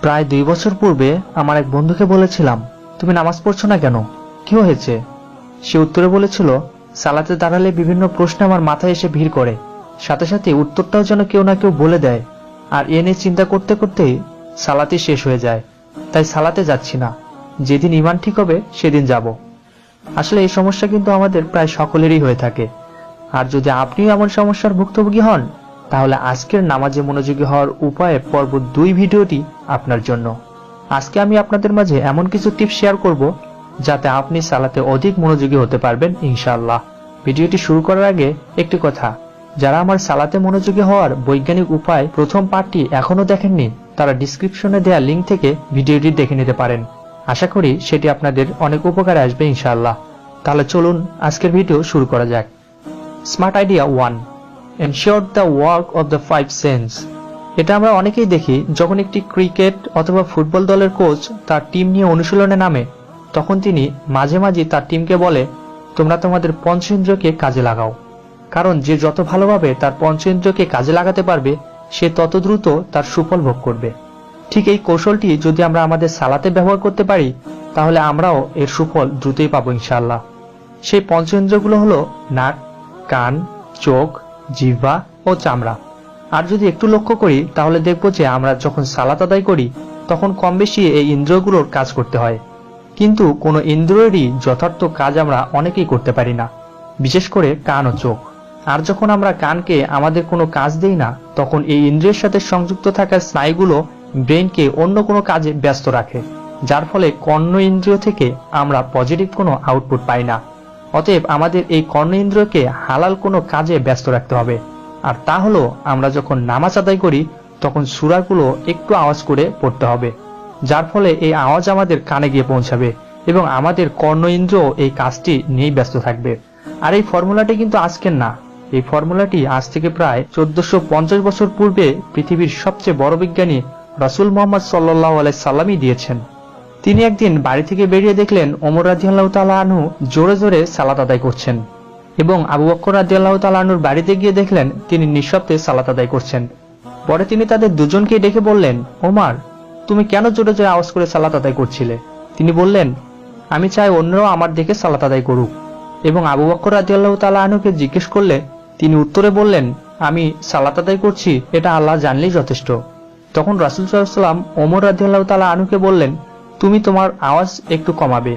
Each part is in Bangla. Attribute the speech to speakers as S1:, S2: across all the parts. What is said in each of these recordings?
S1: প্রায় দুই বছর পূর্বে আমার এক বন্ধুকে বলেছিলাম, তুমি নামাজ পড়ছো না কেন? কি হয়েছে? সে উত্তরে বলেছিল, সালাতে দাঁড়ালে বিভিন্ন প্রশ্ন আমার মাথায় এসে ভিড় করে। সাথে সাথে উত্তরটাও যেন কেউ না কেউ বলে দেয়। আর এ নিয়ে চিন্তা করতে করতেই সালাতে শেষ হয়ে যায়। তাই সালাতে যাচ্ছি না। যেদিন ইমান ঠিক হবে, সেদিন যাব। আসলে এই সমস্যা কিন্তু আমাদের প্রায় সকলেরই হয়ে থাকে। আর যদি আপনিও এমন সমস্যার ভুক্তভোগী হন তাহলে আজকের নামাজে মনোযোগী হওয়ার উপায়ে পর্ব দুই ভিডিওটি আপনার জন্য। আজকে আমি আপনাদের মাঝে এমন কিছু টিপস শেয়ার করব যাতে আপনি সালাতে অধিক মনোযোগী হতে পারবেন, ইনশাআল্লাহ। ভিডিওটি শুরু করার আগে একটি কথা। যারা আমার সালাতে মনোযোগী হওয়ার বৈজ্ঞানিক উপায় প্রথম পার্টটি এখনও দেখেননি, তারা ডিসক্রিপশনে দেওয়া লিঙ্ক থেকে ভিডিওটি দেখে নিতে পারেন। আশা করি সেটি আপনাদের অনেক উপকারে আসবে, ইনশাআল্লাহ। তাহলে চলুন আজকের ভিডিও শুরু করা যাক। Smart idea one. Ensure the work of the five sense এটা আমরা অনেকেই দেখি, যখন একটি ক্রিকেট অথবা ফুটবল দলের কোচ তার টিম নিয়ে অনুশীলনে নামে, তখন তিনি মাঝে মাঝে তার টিমকে বলে, তোমরা তোমাদের পঞ্চেন্দ্রকে কাজে লাগাও। কারণ যে যত ভালোভাবে তার পঞ্চেন্দ্রকে কাজে লাগাতে পারবে, সে তত দ্রুত তার সুফল ভোগ করবে। ঠিক এই কৌশলটি যদি আমরা আমাদের সালাতে ব্যবহার করতে পারি, তাহলে আমরাও এর সুফল দ্রুতই পাবো ইনশাল্লাহ সেই পঞ্চেন্দ্রগুলো হলো নাক, কান, চোখ জিহ্বা ও চামড়া। আর যদি একটু লক্ষ্য করি, তাহলে দেখব যে আমরা যখন সালাত আদায় করি, তখন কম বেশি এই ইন্দ্রিয়গুলোর কাজ করতে হয়। কিন্তু কোনো ইন্দ্রিয়েরই যথার্থ কাজ আমরা অনেকেই করতে পারি না, বিশেষ করে কান ও চোখ। আর যখন আমরা কানকে আমাদের কোনো কাজ দেই না, তখন এই ইন্দ্রিয়ের সাথে সংযুক্ত থাকা স্নায়ুগুলো ব্রেনকে অন্য কোনো কাজে ব্যস্ত রাখে, যার ফলে কর্ণ ইন্দ্রিয় থেকে আমরা পজিটিভ কোনো আউটপুট পাই না। অতএব আমাদের এই কর্ণ ইন্দ্রিয়কে হালাল কোনো কাজে ব্যস্ত রাখতে হবে। আর তা হলো, আমরা যখন নামাজ আদায় করি, তখন সুরাগুলো একটু আওয়াজ করে পড়তে হবে, যার ফলে এই আওয়াজ আমাদের কানে গিয়ে পৌঁছাবে এবং আমাদের কর্ণ ইন্দ্র এই কাজটি নিয়েই ব্যস্ত থাকবে। আর এই ফর্মুলাটি কিন্তু আজকের না। এই ফর্মুলাটি আজ থেকে প্রায় চোদ্দশো পঞ্চাশ বছর পূর্বে পৃথিবীর সবচেয়ে বড় বিজ্ঞানী রাসুল মোহাম্মদ সাল্লাহ আলাই সাল্লামই দিয়েছেন। তিনি একদিন বাড়ি থেকে বেরিয়ে দেখলেন ওমর রাজিয়াল্লাহ তালা আনহু জোরে জোরে সালাত আদায় করছেন এবং আবু বক্কর রাজিয়াল্লাহ তালা আনুর বাড়িতে গিয়ে দেখলেন তিনি নিঃশব্দে সালাত আদায় করছেন। পরে তিনি তাদের দুজনকে ডেকে বললেন, ওমার, তুমি কেন জোরে জোরে আওয়াজ করে সালাত আদায় করছিলে? তিনি বললেন, আমি চাই অন্যরাও আমার দেখে সালাত আদায় করুক। এবং আবু বক্কর রাজিয়াল্লাহ তালা আনুকে জিজ্ঞেস করলে তিনি উত্তরে বললেন, আমি সালাত আদায় করছি, এটা আল্লাহ জানলেই যথেষ্ট। তখন রাসুল সাল্লাম ওমর রাজিয়াল্লাহ তালা আনুকে বললেন তুমি তোমার আওয়াজ একটু কমাবে।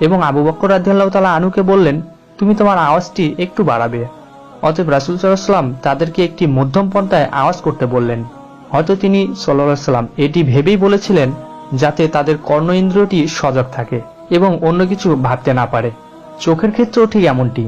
S1: এবং আবু বক্কর রাজিয়াল্লাহ তালা আনুকে বললেন, তুমি তোমার আওয়াজটি একটু বাড়াবে। অতএব রাসুল সাল্লাম তাদেরকে একটি মধ্যম পন্থায় আওয়াজ করতে বললেন। হয়তো তিনি সাল্লাহ সাল্লাম এটি ভেবেই বলেছিলেন, যাতে তাদের কর্ণ ইন্দ্রিয়টি সজাগ থাকে এবং অন্য কিছু ভাবতে না পারে। চোখের ক্ষেত্রেও ঠিক এমনটি।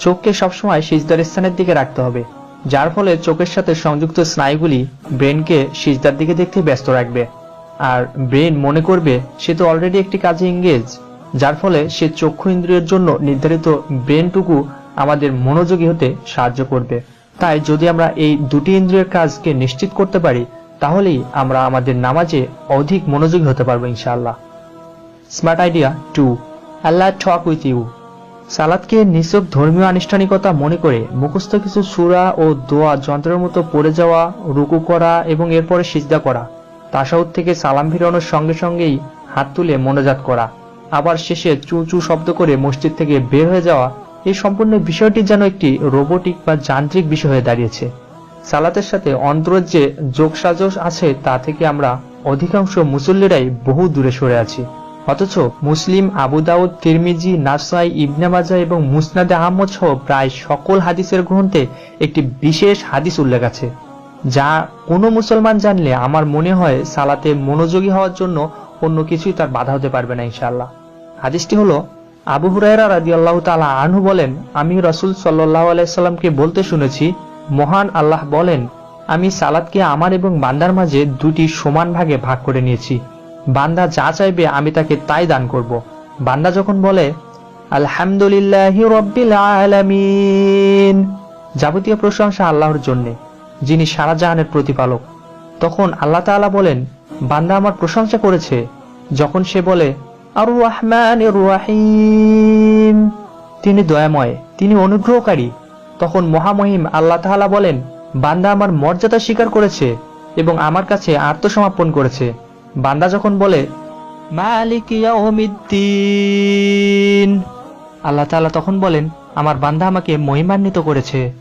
S1: চোখকে সবসময় সিজদার স্থানের দিকে রাখতে হবে, যার ফলে চোখের সাথে সংযুক্ত স্নায়ুগুলি ব্রেনকে সিজদার দিকে দেখতে ব্যস্ত রাখবে। আর ব্রেন মনে করবে সে তো অলরেডি একটি কাজে ইংগেজ যার ফলে সে চক্ষু ইন্দ্রিয়ের জন্য নির্ধারিত ব্রেনটুকু আমাদের মনোযোগী হতে সাহায্য করবে। তাই যদি আমরা এই দুটি ইন্দ্রিয়ের কাজকে নিশ্চিত করতে পারি, তাহলেই আমরা আমাদের নামাজে অধিক মনোযোগী হতে পারব ইনশাআল্লাহ। স্মার্ট আইডিয়া টু আল্লাহ টক উইথ ইউ সালাদকে নিছক ধর্মীয় আনুষ্ঠানিকতা মনে করে মুখস্থ কিছু সুরা ও দোয়া যন্ত্রের মতো পড়ে যাওয়া, রুকু করা এবং এরপরে সিজদা করা। তাসাউদ থেকে সালাম ফিরানোর সঙ্গে সঙ্গেই হাত তুলে মনোজাত করা। আবার শেষে চু চু শব্দ করে মসজিদ থেকে বের হয়ে যাওয়া এই সম্পূর্ণ বিষয়টি যেন একটি রোবোটিক বা যান্ত্রিক বিষয় হয়ে দাঁড়িয়েছে। সালাতের সাথে অন্তরের যে যোগসাজশ আছে তা থেকে আমরা অধিকাংশ মুসল্লিরাই বহু দূরে সরে আছি। অথচ মুসলিম আবু দাউদ, তিরমিজি, নাসাই, ইবনে মাজা এবং মুসনাদে আহমদ সহ প্রায় সকল হাদিসের গ্রন্থে একটি বিশেষ হাদিস উল্লেখ আছে। যা কোনো মুসলমান জানলে আমার মনে হয় সালাতে মনোযোগী হওয়ার জন্য অন্য কিছুই তার বাধা হতে পারবে না, ইনশাআল্লাহ। হাদিসটি হলো, আবু হুরায়রা রাদিয়াল্লাহু তাআলা আনহু বলেন, আমি রসুল সাল্লাল্লাহু আলাইহি সাল্লামকে বলতে শুনেছি, মহান আল্লাহ বলেন, আমি সালাতকে আমার এবং বান্দার মাঝে দুটি সমান ভাগে ভাগ করে নিয়েছি। বান্দা যা চাইবে আমি তাকে তাই দান করব। বান্দা যখন বলে, আলহামদুলিল্লাহি রব্বিল আলামিন, যাবতীয় প্রশংসা আল্লাহর জন্যে। যিনি সারা জাহানের প্রতিপালক। তখন আল্লাহ তাআলা বলেন, বান্দা আমার প্রশংসা করেছে, যখন সে বলে আর রহমান রহিম। তিনি দয়াময়, তিনি অনুগ্রহকারী। তখন মহামহিম আল্লাহ তাআলা বলেন, বান্দা আমার মর্যাদা স্বীকার করেছে এবং আমার কাছে আত্মসমর্পণ করেছে। বান্দা যখন বলে, মালিক আল্লাহ তাআলা তখন বলেন, আমার বান্দা আমাকে মহিমান্বিত করেছে।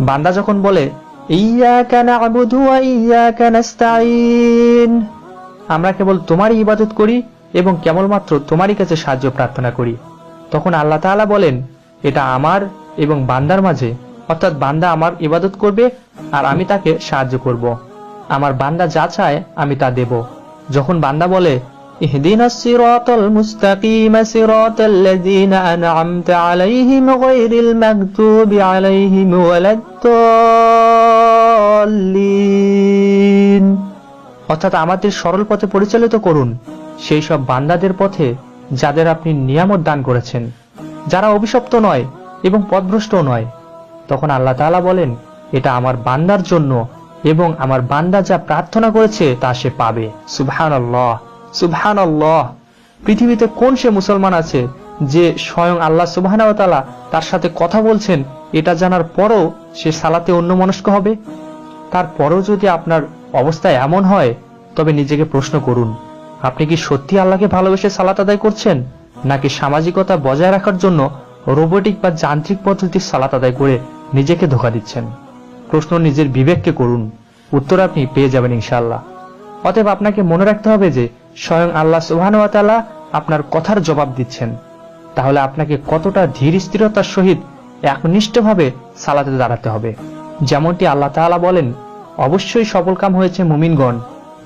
S1: বান্দা যখন বলে আমরা কেবল তোমারই ইবাদত করি এবং কেবলমাত্র তোমারই কাছে সাহায্য প্রার্থনা করি। তখন আল্লাহ তাআলা বলেন, এটা আমার এবং বান্দার মাঝে। অর্থাৎ বান্দা আমার ইবাদত করবে আর আমি তাকে সাহায্য করব। আমার বান্দা যা চায় আমি তা দেব। যখন বান্দা বলে اهدنا الصراط المستقيم صراط الذين أنعمت عليهم غير المغضوب عليهم ولا الضالين অর্থাৎ আমাদের সরল পথে পরিচালিত করুন সেই সব বান্দাদের পথে যাদের আপনি নিয়ামত দান করেছেন যারা অভিশপ্ত নয় এবং পথভ্রষ্টও নয় তখন আল্লাহ তাআলা বলেন এটা আমার বান্দার জন্য এবং আমার বান্দা যা প্রার্থনা করেছে তা সে পাবে সুবহানাল্লাহ সুবহানাল্লাহ, পৃথিবীতে কোন সে মুসলমান আছে যে স্বয়ং আল্লাহ সুবহানাহু ওয়া তাআলা তার সাথে কথা বলছেন, এটা জানার পরও সে সালাতে অন্য মনস্ক হবে? তারপরেও যদি আপনার অবস্থা এমন হয়, তবে নিজেকে প্রশ্ন করুন, আপনি কি সত্যি আল্লাহকে ভালোবেসে সালাত আদায় করছেন? নাকি সামাজিকতা বজায় রাখার জন্য রোবোটিক বা যান্ত্রিক পদ্ধতির সালাত আদায় করে নিজেকে ধোকা দিচ্ছেন? প্রশ্ন নিজের বিবেককে করুন, উত্তর আপনি পেয়ে যাবেন ইনশাআল্লাহ। অতএব আপনাকে মনে রাখতে হবে যে স্বয়ং আল্লাহ সুবহান তাআলা আপনার কথার জবাব দিচ্ছেন। তাহলে আপনাকে কতটা ধীর স্থিরতার সহিত একনিষ্ঠভাবে সালাতে দাঁড়াতে হবে। যেমনটি আল্লাহ তাআলা বলেন, অবশ্যই সফলকাম হয়েছে মুমিনগণ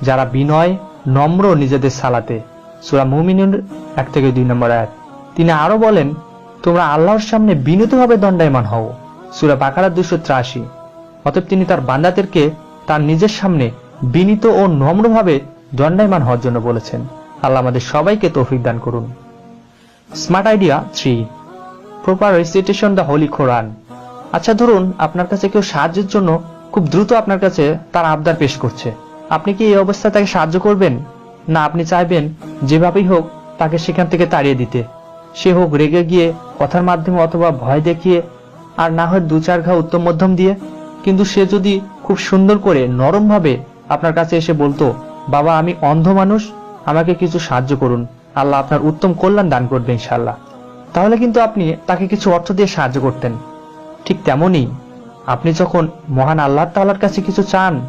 S1: যারা বিনয়, নম্র নিজেদের সালাতে। সুরা মুমিনুর এক থেকে দুই নম্বর আয়াত। তিনি আরও বলেন, তোমরা আল্লাহর সামনে বিনীতভাবে দণ্ডায়মান হও। সুরা বাকারা দুশো ত্রাশি। অতএব তিনি তার বান্দাদেরকে তার নিজের সামনে বিনীত ও নম্রভাবে দণ্ডায়মান হওয়ার জন্য বলেছেন। আল্লাহ আমাদের সবাইকে তৌফিক দান করুন। Smart idea three. Proper recitation the holy Quran. আচ্ছা ধরুন আপনার কাছে কেউ সাহায্যের জন্য খুব দ্রুত আপনার কাছে তার আবদার পেশ করছে। আপনি কি এই অবস্থায় তাকে সাহায্য করবেন? না, আপনি চাইবেন যেভাবেই হোক তাকে সেখান থেকে তাড়িয়ে দিতে। সে হোক রেগে গিয়ে কথার মাধ্যমে অথবা ভয় দেখিয়ে, আর না হয় দু চার ঘা উত্তম মধ্যম দিয়ে। কিন্তু সে যদি খুব সুন্দর করে নরমভাবে আপনার কাছে এসে বলতো, বাবা, আমি অন্ধ মানুষ, আমাকে কিছু সাহায্য করুন। আল্লাহ আপনার উত্তম কল্যাণ দান করবে ইনশাল্লাহ তাহলে কিন্তু আপনি তাকে কিছু অর্থ দিয়ে সাহায্য করতেন। ঠিক তেমনই আপনি যখন মহান আল্লাহ তাআলার কাছে কিছু চান,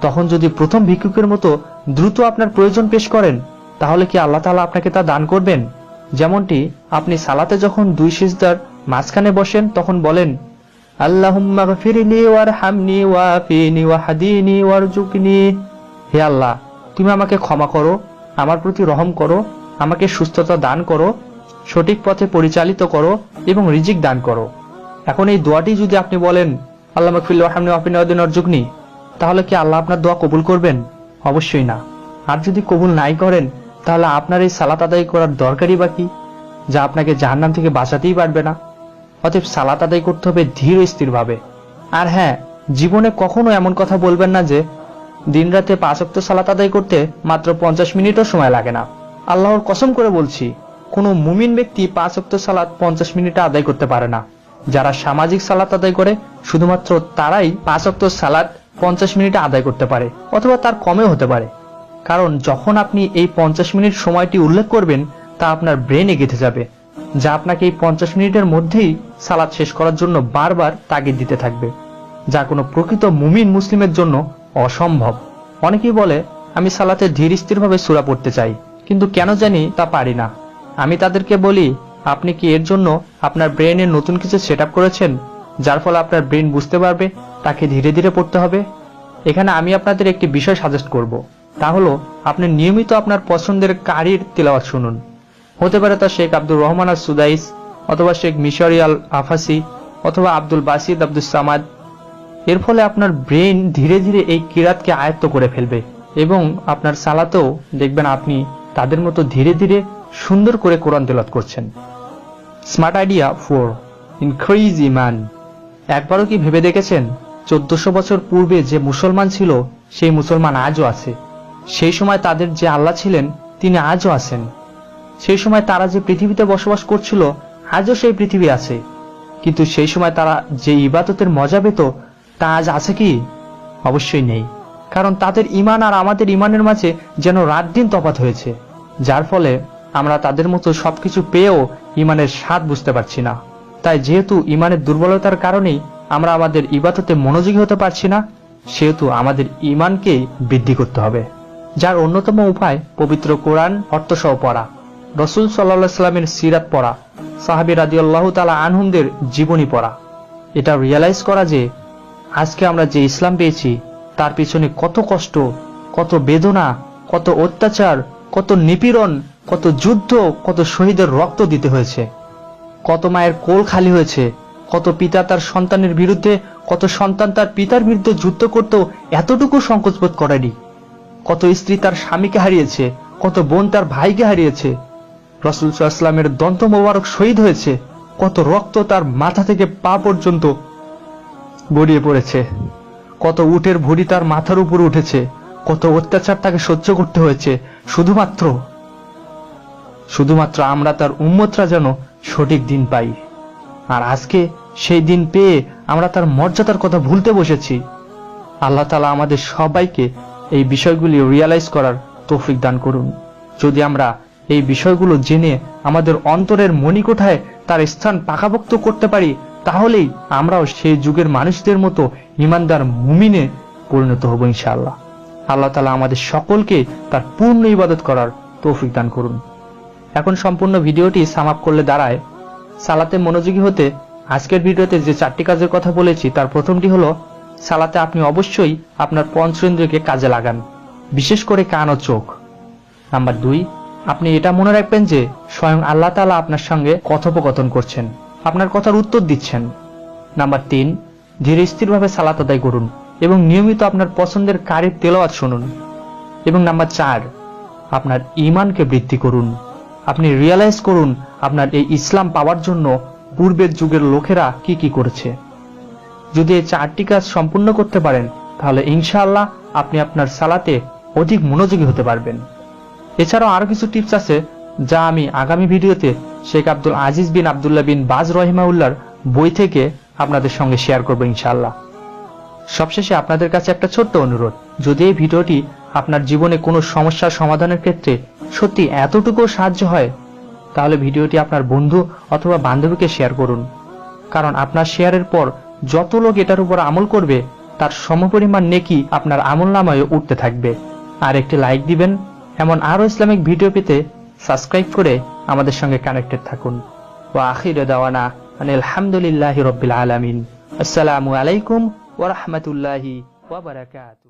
S1: তখন যদি প্রথম ভিক্ষুকের মতো দ্রুত আপনার প্রয়োজন পেশ করেন, তাহলে কি আল্লাহ তাআলা আপনাকে তা দান করবেন? যেমনটি আপনি সালাতে যখন দুই সিজদার মাঝখানে বসেন, তখন বলেন আল্লাহুম্মা গফিরলি ওয়ারহামনি ওয়াফিনি ওয়াহদিনি ওয়ারজুকনি হে আল্লাহ, তুমি আমাকে ক্ষমা করো, আমার প্রতি রহম করো, আমাকে সুস্থতা দান করো, সঠিক পথে পরিচালিত করো এবং রিজিক দান করো। এখন এই দোয়াটি যদি আপনি বলেন, আল্লাহ মাকফিল ওয়াহামনি ওয়াফিনি ওয়াদিন অর্জুকনি তাহলে কি আল্লাহ আপনার দোয়া কবুল করবেন? অবশ্যই না। আর যদি কবুল নাই করেন, তাহলে আপনার এই সালাত আদায় করার দরকারই বা কি, যা আপনাকে জাহান্নাম থেকে বাঁচাতেই পারবে না। অতএব সালাত আদায় করতে হবে ধীর স্থিরভাবে। আর হ্যাঁ জীবনে কখনো এমন কথা বলবেন না যে, দিনরাতে পাঁচক্ত সালাত আদায় করতে মাত্র পঞ্চাশ মিনিটও সময় লাগে না। আল্লাহর কসম করে বলছি, কোনো মুমিন ব্যক্তি পাঁচ পাঁচক্ত সালাত পঞ্চাশ মিনিটে আদায় করতে পারে না। যারা সামাজিক সালাত আদায় করে, শুধুমাত্র তারাই পাঁচ পাঁচক্ত সালাত পঞ্চাশ মিনিটে আদায় করতে পারে, অথবা তার কমেও হতে পারে। কারণ যখন আপনি এই পঞ্চাশ মিনিট সময়টি উল্লেখ করবেন, তা আপনার ব্রেনে গেঁথে যাবে। যা আপনাকে এই পঞ্চাশ মিনিটের মধ্যেই সালাদ শেষ করার জন্য বারবার তাগিদ দিতে থাকবে, যা কোনো প্রকৃত মুমিন মুসলিমের জন্য অসম্ভব। অনেকেই বলে, আমি সালাতে ধীর স্থিরভাবে সুরা পড়তে চাই, কিন্তু কেন জানি তা পারি না। আমি তাদেরকে বলি, আপনি কি এর জন্য আপনার ব্রেনে নতুন কিছু সেট করেছেন, যার ফলে আপনার ব্রেন বুঝতে পারবে, তাকে ধীরে ধীরে পড়তে হবে? এখানে আমি আপনাদের একটি বিষয় সাজেস্ট করব। তা হলো, আপনি নিয়মিত আপনার পছন্দের কারির তেলাওয়াত শুনুন। হতে পারে তা Sheikh Abdur Rahman Al Sudais অথবা শেখ মিশরি আল আফাসি অথবা আব্দুল বাসিদ আব্দুল সামাদ। এর ফলে আপনার ব্রেন ধীরে ধীরে এই কিরাতকে আয়ত্ত করে ফেলবে এবং আপনার সালাতেও দেখবেন আপনি তাদের মতো ধীরে ধীরে সুন্দর করে কোরআন তেলাত করছেন। স্মার্ট আইডিয়া ফোর, ইনক্রিজ ইমান। একবারও কি ভেবে দেখেছেন? চোদ্দশো বছর পূর্বে যে মুসলমান ছিল, সেই মুসলমান আজও আছে। সেই সময় তাদের যে আল্লাহ ছিলেন, তিনি আজও আছেন। সেই সময় তারা যে পৃথিবীতে বসবাস করছিল, আজও সেই পৃথিবী আছে। কিন্তু সেই সময় তারা যে ইবাদতের মজা পেত, তা আজ আছে কি? অবশ্যই নেই। কারণ তাদের ইমান আর আমাদের ইমানের মাঝে যেন রাত দিন তফাত হয়েছে। যার ফলে আমরা তাদের মতো সবকিছু পেয়েও ইমানের স্বাদ বুঝতে পারছি না। তাই যেহেতু ইমানের দুর্বলতার কারণেই আমরা আমাদের ইবাদতে মনোযোগী হতে পারছি না, সেহেতু আমাদের ইমানকেই বৃদ্ধি করতে হবে। যার অন্যতম উপায় পবিত্র কোরআন অর্থসহ পড়া। রসুল সাল্লা সাল্লামের সিরাত পড়া, সাহাবি রাজি আল্লাহ তালা আনহুমদের জীবনী পড়া। এটা রিয়ালাইজ করা যে, আজকে আমরা যে ইসলাম পেয়েছি, তার পিছনে কত কষ্ট, কত বেদনা, কত অত্যাচার, কত নিপীড়ন, কত যুদ্ধ, কত শহীদের রক্ত দিতে হয়েছে। কত মায়ের কোল খালি হয়েছে, কত পিতা তার সন্তানের বিরুদ্ধে, কত সন্তান তার পিতার বিরুদ্ধে যুদ্ধ করতেও এতটুকু সংকোচবোধ করেনি। কত স্ত্রী তার স্বামীকে হারিয়েছে, কত বোন তার ভাইকে হারিয়েছে রসুল সাল্লামের দন্ত মোবারক শহীদ হয়েছে। কত রক্ত তার মাথা থেকে পা পর্যন্ত গড়িয়ে পড়েছে। কত উটের ভুড়ি তার মাথার উপর উঠেছে। কত অত্যাচার তাকে সহ্য করতে হয়েছে। শুধুমাত্র শুধুমাত্র আমরা তার উম্মতরা যেন সঠিক দিন পাই। আর আজকে সেই দিন পেয়ে আমরা তার মর্যাদার কথা ভুলতে বসেছি। আল্লাহ তালা আমাদের সবাইকে এই বিষয়গুলি রিয়ালাইজ করার তৌফিক দান করুন। যদি আমরা এই বিষয়গুলো জেনে আমাদের অন্তরের মণিকোঠায় তার স্থান পাকাপোক্ত করতে পারি, তাহলেই আমরাও সেই যুগের মানুষদের মতো ইমানদার মুমিনে পরিণত হব ইনশাআল্লাহ। আল্লাহ তালা আমাদের সকলকে তার পূর্ণ ইবাদত করার তৌফিক দান করুন। এখন সম্পূর্ণ ভিডিওটি সামাপ করলে দাঁড়ায়। সালাতে মনোযোগী হতে আজকের ভিডিওতে যে চারটি কাজের কথা বলেছি, তার প্রথমটি হলো, সালাতে আপনি অবশ্যই আপনার পঞ্চেন্দ্রকে কাজে লাগান, বিশেষ করে কান ও চোখ। নাম্বার দুই আপনি এটা মনে রাখবেন যে স্বয়ং আল্লাহ তালা আপনার সঙ্গে কথোপকথন করছেন। আপনার কথার উত্তর দিচ্ছেন। নাম্বার তিন, ধীরে স্থিরভাবে সালাত আদায় করুন এবং নিয়মিত আপনার পছন্দের কারির তেলাওয়াত শুনুন। এবং নাম্বার চার, আপনার ইমানকে বৃদ্ধি করুন। আপনি রিয়ালাইজ করুন আপনার এই ইসলাম পাওয়ার জন্য পূর্বের যুগের লোকেরা কি কি করেছে। যদি এই চারটি কাজ সম্পূর্ণ করতে পারেন, তাহলে ইনশাআল্লাহ আপনি আপনার সালাতে অধিক মনোযোগী হতে পারবেন। এছাড়াও আরও কিছু টিপস আছে যা আমি আগামী ভিডিওতে শেখ আব্দুল আজিজ বিন আবদুল্লাহ বিন বাজ রহিমাউল্লার বই থেকে আপনাদের সঙ্গে শেয়ার করব ইনশাআল্লাহ। সবশেষে আপনাদের কাছে একটা ছোট্ট অনুরোধ। যদি এই ভিডিওটি আপনার জীবনে কোনো সমস্যার সমাধানের ক্ষেত্রে সত্যি এতটুকু সাহায্য হয়, তাহলে ভিডিওটি আপনার বন্ধু অথবা বান্ধবীকে শেয়ার করুন। কারণ আপনার শেয়ারের পর যত লোক এটার উপর আমল করবে, তার সমপরিমাণ নেকি আপনার আমল নামায় উঠতে থাকবে। আর একটি লাইক দিবেন এমন আরও ইসলামিক ভিডিও পেতে সাবস্ক্রাইব করে আমাদের সঙ্গে কানেক্টেড থাকুন। ও আখির দাওয়ানা আলহামদুলিল্লাহ রবিল আলমিন। আসসালামু আলাইকুম ওরহমতুল্লাহি ওবরাকাত